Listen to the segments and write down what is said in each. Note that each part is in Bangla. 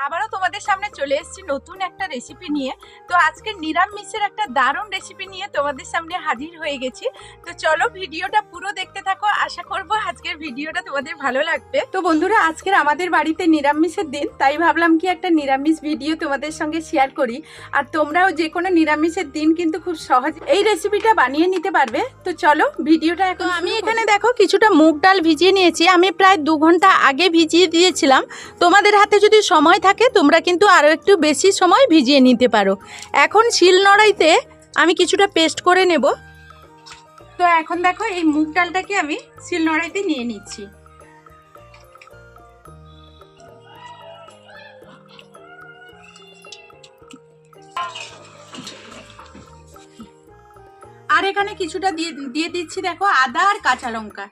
আবারও তোমাদের সামনে চলে এসেছি নতুন একটা রেসিপি নিয়ে। তো আজকে নিরামিষের একটা দারুণ রেসিপি নিয়ে তোমাদের সামনে হাজির হয়ে গেছি। তো চলো ভিডিওটা পুরো দেখতে থাকো। আশা করব আজকের ভিডিওটা তোমাদের ভালো লাগবে। তো বন্ধুরা আজকের আমাদের বাড়িতে নিরামিষের দিন তাই ভাবলাম কি একটা নিরামিষ ভিডিও তোমাদের সঙ্গে শেয়ার করি। আর তোমরাও যে কোনো নিরামিষের দিন কিন্তু খুব সহজ এই রেসিপিটা বানিয়ে নিতে পারবে। তো চলো ভিডিওটা এখন আমি এখানে দেখো কিছুটা মুগ ডাল ভিজিয়ে নিয়েছি। আমি প্রায় দু ঘণ্টা আগে ভিজিয়ে দিয়েছিলাম। তোমাদের হাতে যদি সময় থাকে তোমরা কিন্তু আরও একটু বেশি সময় ভিজিয়ে নিতে পারো। এখন শিল নড়াইতে আমি কিছুটা পেস্ট করে নেব। তো এখন দেখো এই মুগ ডালটাকে আমি শিল নড়াইতে নিয়ে নিচ্ছি। আর এখানে কিছুটা দিয়ে দিয়ে দিচ্ছি দেখো আদা আর কাঁচা লঙ্কা।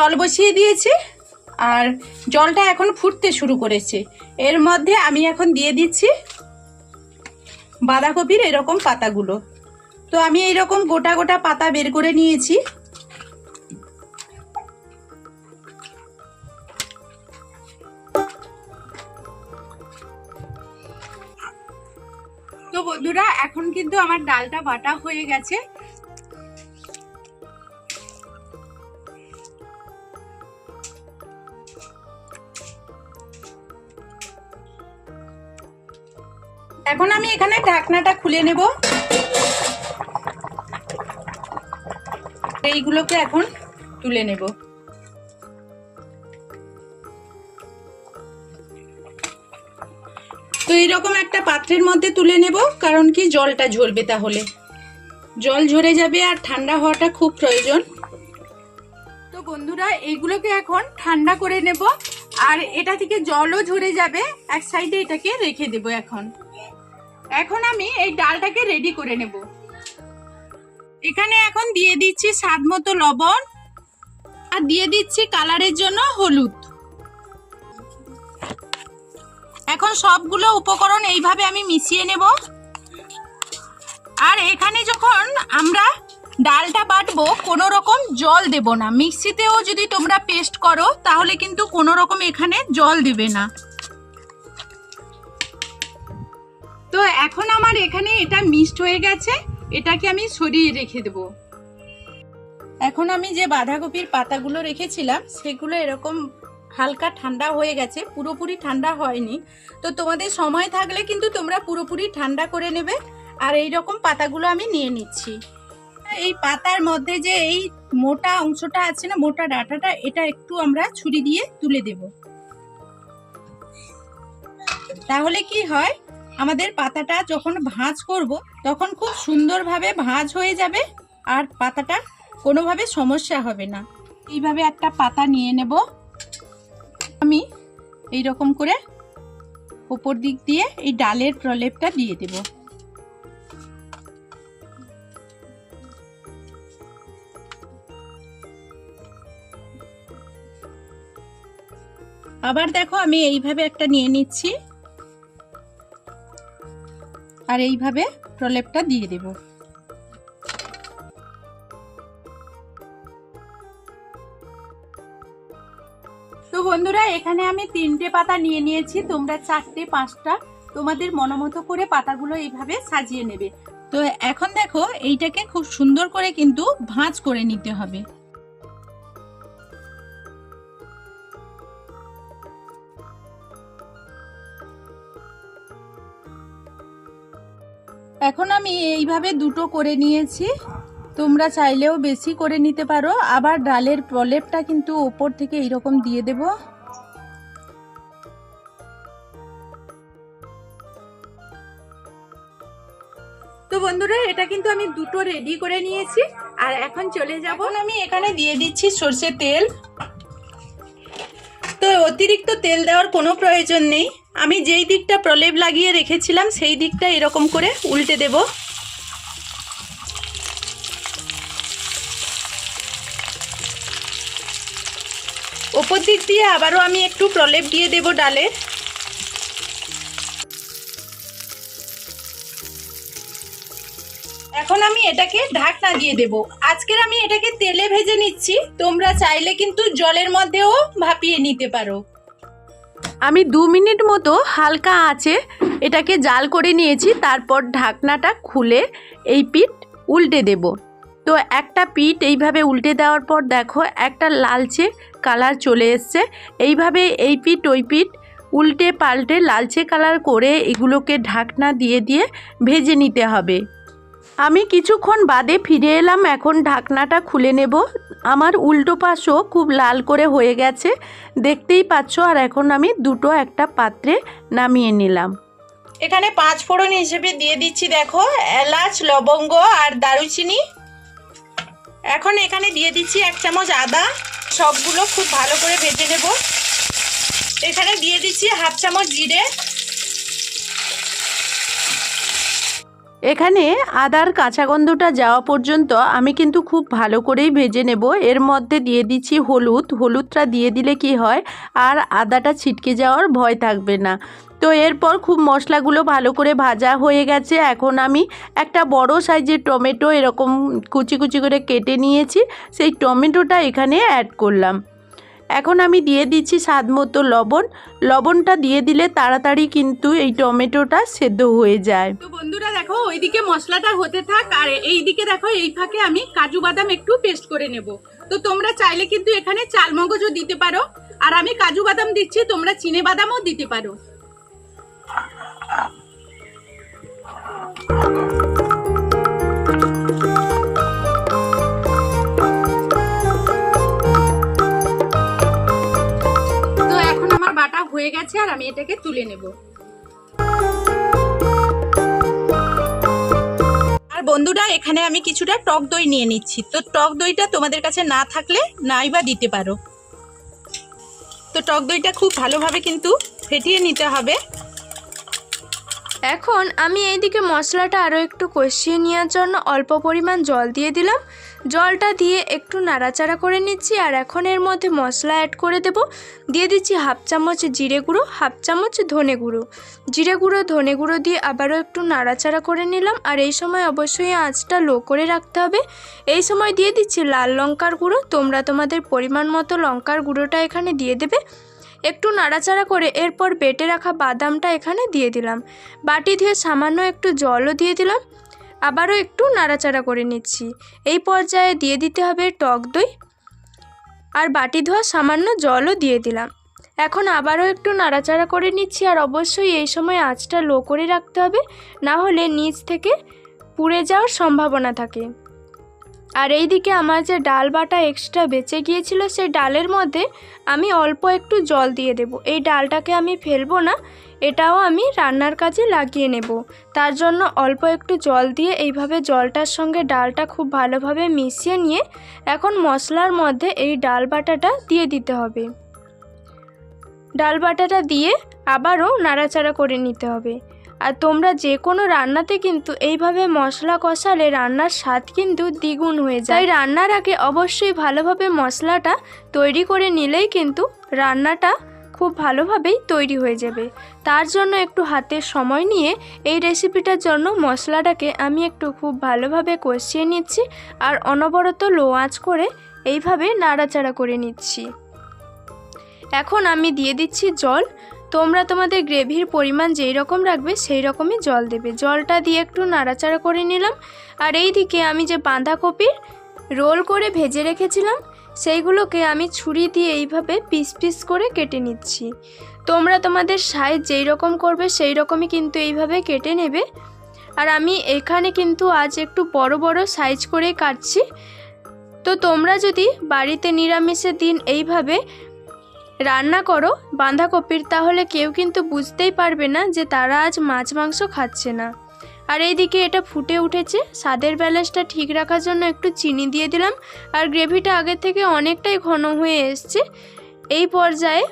জল বসিয়ে দিয়েছি আর জলটা এখন ফুটতে শুরু করেছে। এর মধ্যে আমি এখন দিয়ে দিচ্ছি বাঁধাকপির এরকম পাতাগুলো। তো আমি এইরকম গোটা গোটা পাতা বের করে নিয়েছি। তো বন্ধুরা, এখন কিন্তু আমার ডালটা বাটা হয়ে গেছে। এখন আমি এখানে ঢাকনাটা খুলে নেব। এইগুলোকে এখন তুলে নেব। তো এইরকম একটা পাত্রের মধ্যে তুলে নেব, কারণ কি জলটা ঝরবে তাহলে। জল ঝরে যাবে আর ঠান্ডা হওয়াটা খুব প্রয়োজন। তো বন্ধুরা, এইগুলোকে এখন ঠান্ডা করে নেব, আর এটা থেকে জলও ঝরে যাবে। এক সাইডে এটাকে রেখে দেব এখন। এখন আমি এই ডালটাকে রেডি করে নেব। এখানে এখন দিয়ে দিচ্ছি স্বাদ মতো লবণ আর দিয়ে দিচ্ছি কালারের জন্য হলুদ। এখন সবগুলো উপকরণ এইভাবে আমি মিশিয়ে নেব। আর এখানে যখন আমরা ডালটা বাটবো, কোনো রকম জল দেব না। মিক্সিতেও যদি তোমরা পেস্ট করো, তাহলে কিন্তু কোনো রকম এখানে জল দেবে না। তো এখন আমার এখানে এটা মিক্সড হয়ে গেছে, এটাকে আমি সরিয়ে রেখে দেব। এখন আমি যে বাঁধাকপির পাতাগুলো রেখেছিলাম, সেগুলো এরকম হালকা ঠান্ডা হয়ে গেছে, পুরোপুরি ঠান্ডা হয়নি। তো তোমাদের সময় থাকলে কিন্তু তোমরা পুরোপুরি ঠান্ডা করে নেবে, আর এই রকম পাতাগুলো আমি নিয়ে নিচ্ছি। এই পাতার মধ্যে যে এই মোটা অংশটা আছে না, মোটা ডাটাটা, এটা একটু আমরা ছুরি দিয়ে তুলে দেব। তাহলে কি হয়? আমাদের পাতাটা যখন ভাঁজ করব, তখন খুব সুন্দরভাবে ভাঁজ হয়ে যাবে আর পাতাটা কোনোভাবে সমস্যা হবে না। এইভাবে একটা পাতা নিয়ে নেব। আমি এই রকম করে ওপর দিক দিয়ে এই ডালের প্রলেপটা দিয়ে দেব। আবার দেখো আমি এইভাবে একটা নিয়ে নিচ্ছি। আর এইভাবে প্রলেপটা দিয়ে দেব। তো বন্ধুরা, এখানে আমি তিনটে পাতা নিয়ে নিয়েছি, তোমরা চারটে, পাঁচটা। তোমাদের মনোমতো করে পাতাগুলো এইভাবে সাজিয়ে নেবে। তো এখন দেখো, এইটাকে খুব সুন্দর করে কিন্তু ভাঁজ করে নিতে হবে। এখন আমি এইভাবে দুটো করে নিয়েছি। তোমরা চাইলেও বেশি করে নিতে পারো। আবার ডালের প্রলেপটা কিন্তু ওপর থেকে এইরকম দিয়ে দেব। তো বন্ধুরা এটা কিন্তু আমি দুটো রেডি করে নিয়েছি। আর এখন চলে যাব। আমি এখানে দিয়ে দিচ্ছি সর্ষে তেল। অতিরিক্ত তেল দেওয়ার কোনো প্রয়োজন নেই। আমি যেই দিকটা প্রলেপ লাগিয়ে রেখেছিলাম, সেই দিকটা এরকম করে উল্টে দেব। ওপর দিক দিয়ে আবারও আমি একটু প্রলেপ দিয়ে দেব ডালের এখন আমি এটাকে ঢাকনা দিয়ে দেব। আজকের আমি এটাকে তেলে ভেজে নিচ্ছি। তোমরা চাইলে কিন্তু জলের মধ্যেও ভাপিয়ে নিতে পারো। আমি দু মিনিট মতো হালকা আছে এটাকে জাল করে নিয়েছি। তারপর ঢাকনাটা খুলে এই পিঠ উল্টে দেব। তো একটা পিঠ এইভাবে উল্টে দেওয়ার পর দেখো, একটা লালচে কালার চলে এসছে। এইভাবে এই পিঠ ওই পিঠ উল্টে পাল্টে লালচে কালার করে এগুলোকে ঢাকনা দিয়ে দিয়ে ভেজে নিতে হবে। আমি কিছুক্ষণ বাদে ফিরে এলাম, এখন ঢাকনাটা খুলে নেব। আমার উল্টো পাশও খুব লাল করে হয়ে গেছে, দেখতেই পাচ্ছ, আর এখন আমি দুটো একটা পাত্রে নামিয়ে নিলাম। এখানে পাঁচ ফোড়ন হিসেবে দিয়ে দিচ্ছি, দেখো, এলাচ, লবঙ্গ আর দারুচিনি। এখন এখানে দিয়ে দিচ্ছি এক চামচ আদা, সবগুলো খুব ভালো করে ভেজে নেব। এখানে দিয়ে দিচ্ছি হাফ চামচ জিরে এখানে আদার কাঁচা গন্ধটা যাওয়া পর্যন্ত আমি কিন্তু খুব ভালো করেই ভেজে নেব। এর মধ্যে দিয়ে দিচ্ছি হলুদ। হলুদটা দিয়ে দিলে কি হয়? আর আদাটা ছিটকে যাওয়ার ভয় থাকবে না। তো এরপর খুব মশলাগুলো ভালো করে ভাজা হয়ে গেছে। এখন আমি একটা বড় সাইজের টমেটো এরকম কুচি কুচি করে কেটে নিয়েছি। সেই টমেটোটা এখানে অ্যাড করলাম। এখন আমি দিয়ে দিচ্ছি স্বাদ মতো লবণ। লবণটা দিয়ে দিলে তাড়াতাড়ি কিন্তু এই টমেটোটা সেদ্ধ হয়ে যায়। তো বন্ধুরা দেখো, ওইদিকে মশলাটা হতে থাক, আর এইদিকে দেখো, এই ফাঁকে আমি কাজু বাদাম একটু পেস্ট করে নেব। তো তোমরা চাইলে কিন্তু এখানে চাল মগজও দিতে পারো, আর আমি কাজু বাদাম দিচ্ছি, তোমরা চিনে বাদামও দিতে পারো। গেছে আর আমি এটাকে তুলে নেব। আর বন্ধুরা, এখানে আমি কিছুটা টক দই নিয়ে নিচ্ছি। তো টক দইটা তোমাদের কাছে না থাকলে নাই বা দিতে পারো। তো টক দইটা খুব ভালোভাবে কিন্তু ফেটিয়ে নিতে হবে। এখন আমি এইদিকে মশলাটা আরও একটু কষিয়ে নেওয়ার জন্য অল্প পরিমাণ জল দিয়ে দিলাম। জলটা দিয়ে একটু নাড়াচাড়া করে নিচ্ছি আর এখন এর মধ্যে মশলা অ্যাড করে দেব। দিয়ে দিচ্ছি হাফ চামচ জিরে গুঁড়ো, হাফ চামচ ধনে গুঁড়ো। জিরে গুঁড়ো, ধনে গুঁড়ো দিয়ে আবারও একটু নাড়াচাড়া করে নিলাম আর এই সময় অবশ্যই আঁচটা লো করে রাখতে হবে। এই সময় দিয়ে দিচ্ছি লাল লঙ্কার গুঁড়ো। তোমরা তোমাদের পরিমাণ মতো লঙ্কার গুঁড়োটা এখানে দিয়ে দেবে। একটু নাড়াচাড়া করে এরপর বেটে রাখা বাদামটা এখানে দিয়ে দিলাম। বাটি ধুয়ে সামান্য একটু জলও দিয়ে দিলাম। আবারও একটু নাড়াচাড়া করে নিচ্ছি। এই পর্যায়ে দিয়ে দিতে হবে টক দই আর বাটি ধোয়া সামান্য জলও দিয়ে দিলাম। এখন আবারও একটু নাড়াচাড়া করে নিচ্ছি আর অবশ্যই এই সময় আঁচটা লো করে রাখতে হবে, না হলে নিচ থেকে পুড়ে যাওয়ার সম্ভাবনা থাকে। আর এইদিকে আমার যে ডাল বাটা এক্সট্রা বেঁচে গিয়েছিল সেই ডালের মধ্যে আমি অল্প একটু জল দিয়ে দেব। এই ডালটাকে আমি ফেলব না, এটাও আমি রান্নার কাজে লাগিয়ে নেব। তার জন্য অল্প একটু জল দিয়ে এইভাবে জলটার সঙ্গে ডালটা খুব ভালোভাবে মিশিয়ে নিয়ে এখন মশলার মধ্যে এই ডাল বাটাটা দিয়ে দিতে হবে। ডাল বাটাটা দিয়ে আবারও নাড়াচাড়া করে নিতে হবে। আর তোমরা যে কোনো রান্নাতে কিন্তু এইভাবে মশলা কষালে রান্নার স্বাদ কিন্তু দ্বিগুণ হয়ে যায়। তাই রান্নার আগে অবশ্যই ভালোভাবে মশলাটা তৈরি করে নিলেই কিন্তু রান্নাটা খুব ভালোভাবেই তৈরি হয়ে যাবে। তার জন্য একটু হাতের সময় নিয়ে এই রেসিপিটার জন্য মশলাটাকে আমি একটু খুব ভালোভাবে কষিয়ে নিচ্ছি আর অনবরত লো আঁচ করে এইভাবে নাড়াচাড়া করে নিচ্ছি। এখন আমি দিয়ে দিচ্ছি জল তোমরা তোমাদের গ্রেভির পরিমাণ যেই রকম রাখবে সেই রকমই জল দেবে। জলটা দিয়ে একটু নাড়াচাড়া করে নিলাম। আর এই দিকে আমি যে বাঁধাকপির রোল করে ভেজে রেখেছিলাম, সেইগুলোকে আমি ছুরি দিয়ে এইভাবে পিস পিস করে কেটে নিচ্ছি। তোমরা তোমাদের সাইজ যেই রকম করবে সেই রকমই কিন্তু এইভাবে কেটে নেবে। আর আমি এখানে কিন্তু আজ একটু বড় বড় সাইজ করে কাটছি। তো তোমরা যদি বাড়িতে নিরামিষের দিন এইভাবে রান্না করো, বাঁধাকপির, তাহলে কেউ কিন্তু বুঝতেই পারবে না যে তারা আজ মাছ মাংস খাচ্ছে না। আর এইদিকে এটা ফুটে উঠেছে, স্বাদের ব্যালেন্সটা ঠিক রাখার জন্য একটু চিনি দিয়ে দিলাম, আর গ্রেভিটা আগের থেকে অনেকটাই ঘন হয়ে এসছে। এই পর্যায়ে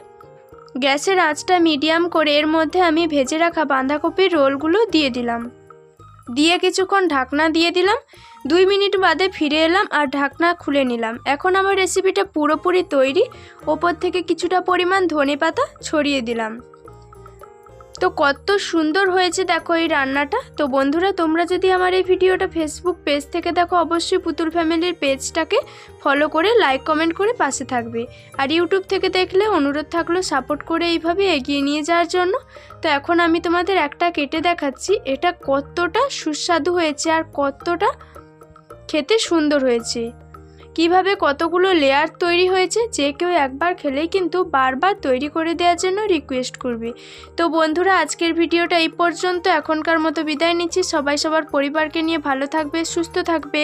গ্যাসের আঁচটা মিডিয়াম করে এর মধ্যে আমি ভেজে রাখা বাঁধাকপির রোলগুলো দিয়ে দিলাম। দিয়ে কিছুক্ষণ ঢাকনা দিয়ে দিলাম দুই মিনিট বাদে ফিরে এলাম আর ঢাকনা খুলে নিলাম। এখন আমার রেসিপিটা পুরোপুরি তৈরি। ওপর থেকে কিছুটা পরিমাণ ধনে পাতা ছড়িয়ে দিলাম। তো কত সুন্দর হয়েছে দেখো এই রান্নাটা। তো বন্ধুরা, তোমরা যদি আমার এই ভিডিওটা ফেসবুক পেজ থেকে দেখো, অবশ্যই পুতুল ফ্যামিলির পেজটাকে ফলো করে লাইক কমেন্ট করে পাশে থাকবে। আর ইউটিউব থেকে দেখলে অনুরোধ থাকল সাপোর্ট করে এইভাবে এগিয়ে নিয়ে যাওয়ার জন্য। তো এখন আমি তোমাদের একটা কেটে দেখাচ্ছি। এটা কতটা সুস্বাদু হয়েছে আর কতটা খেতে সুন্দর হয়েছে। কীভাবে কতগুলো লেয়ার তৈরি হয়েছে, যে কেউ একবার খেলেই কিন্তু বারবার তৈরি করে দেওয়ার জন্য রিকোয়েস্ট করবে। তো বন্ধুরা, আজকের ভিডিওটা এই পর্যন্ত। এখনকার মতো বিদায় নিচ্ছি। সবাই সবার পরিবারকে নিয়ে ভালো থাকবে, সুস্থ থাকবে।